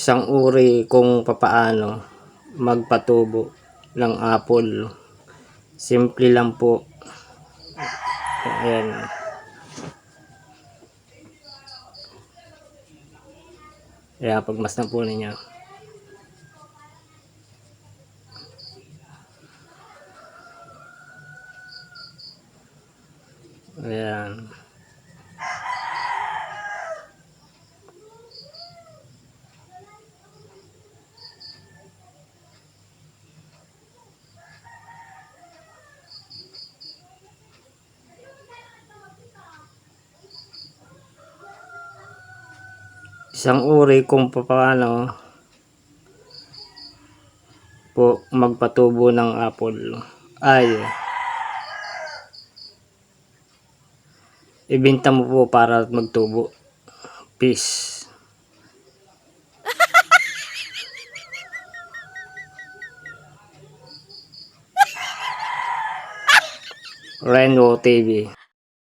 isang uri kung papaano magpatubo ng apple. Simple lang po. Ayan. Kaya pagmasdan po ninyo. Ayan. Isang uri kung paano po magpatubo ng apple. Ay ibenta mo po para magtubo. Peace. Reno TV